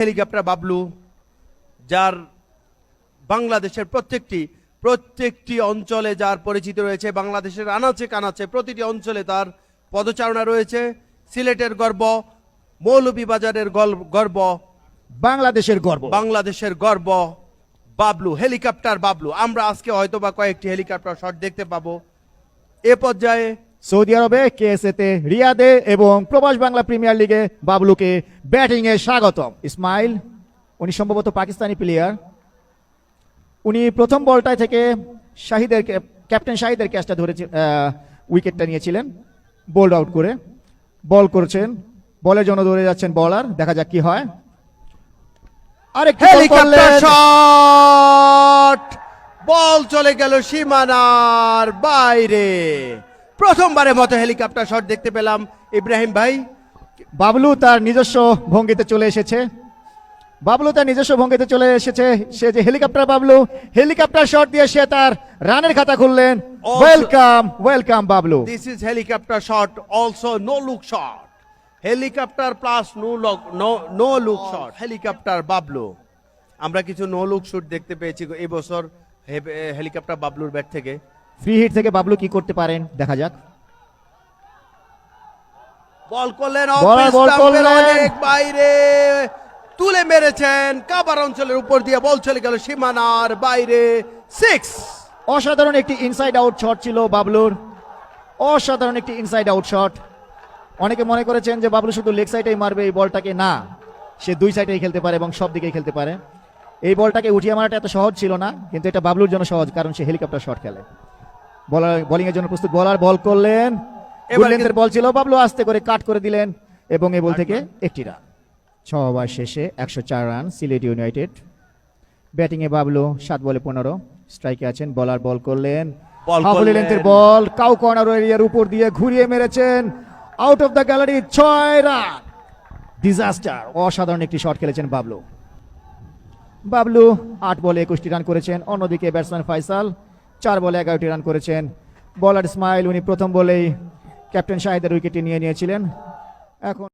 Helicopter Bablu যার বাংলাদেশের প্রত্যেকটি প্রত্যেকটি অঞ্চলে যার পরিচিত রয়েছে বাংলাদেশের আনাচে কানাচে প্রতিটি অঞ্চলে তার পদচারণা রয়েছে সিলেটের গর্ব মৌলভীবাজারের গর্ব বাংলাদেশের গর্ব। বাংলাদেশের গর্ব বাবলু হেলিকপ্টার বাবলু। আমরা আজকে হয়তো বা কয়েকটি হেলিকপ্টার শট দেখতে পাবো। এ পর্যায়ে সৌদি আরবে কেএসএতে রিয়াদে এবং প্রবাস বাংলা প্রিমিয়ার লিগে বাবলুকে ব্যাটিং এ স্বাগতম। ইসমাইল উনি সম্ভবত পাকিস্তানি প্লেয়ার। উনি প্রথম বলটায় থেকে শাহিদের ক্যাপ্টেন শাহিদের ক্যাচটা ধরেছে উইকেটটা নিয়েছিলেন। বোল্ড আউট করে বল করছেন। বলের জন্য ধরে যাচ্ছেন বলার। দেখা যাক কি হয়। শট বল চলে গেল সীমানার বাইরে। প্রথমবারের মতো হেলিকপ্টার শট দেখতে পেলাম ইব্রাহিম ভাই। বাবলু তার নিজস্ব ভঙ্গিতে চলে এসেছে। বাবলু তার নিজস্ব ভঙ্গিতে চলে এসেছে। সে যে হেলিকপ্টার বাবলু হেলিকপ্টার শট দিয়ে সে তার রানের খাতা খুললেন। Welcome welcome Bablu. This is helicopter shot also no look shot helicopter plus no look no look shot helicopter Bablu. আমরা কিছু নো লুক শুট দেখতে পেয়েছি এবছর হেলিকপ্টার বাবলুর ব্যাট থেকে। ফ্রি হিট থেকে বাবলু কি করতে পারেন? দেখা যাক। বল করলেন। অনেক বাইরে। তুলে মেরেছেন কাবার অঞ্চলের উপর দিয়ে বল চলে গেল সীমানার বাইরে। সিক্স অসাধারণ একটি ইনসাইড আউট শট ছিল বাবলুর। অসাধারণ একটি ইনসাইড আউট শট অনেকে মনে করেছেন যে বাবলু শুধু লেগ সাইডেই মারবে এই বলটাকে না। সে দুই সাইডেই খেলতে পারে এবং সব দিকেই খেলতে পারে। এই বলটাকে উঠিয়ে মারাটা এত সহজ ছিল না কিন্তু এটা বাবলুর জন্য সহজ কারণ সে হেলিকপ্টার শট খেলে। বলার বোলিং এর জন্য প্রস্তুত। বলার বল করলেন। এবার বল ছিল। বাবলু আস্তে করে কাট করে দিলেন এবং এই বল থেকে একটি রান ছ ওভার শেষে একশো চার রান সিলেট ইউনাইটেড ব্যাটিংয়ে বাবলু সাত বলে পনেরো। স্ট্রাইকে আছেন বলার বল করলেন। বল হাফলি লেন্থের বল কাউ কর্নার এরিয়ার উপর দিয়ে ঘুরিয়ে মেরেছেন। আউট অফ দ্য গ্যালারি ছয় রান ডিজাস্টার অসাধারণ একটি শট খেলেছেন বাবলু বাবলু আট বলে একুশটি রান করেছেন। অন্যদিকে ব্যাটসম্যান ফাইসাল চার বলে এগারোটি রান করেছেন। বলার স্মাইল উনি প্রথম বলেই ক্যাপ্টেন শাহিদের উইকেটটি নিয়ে নিয়েছিলেন। এখন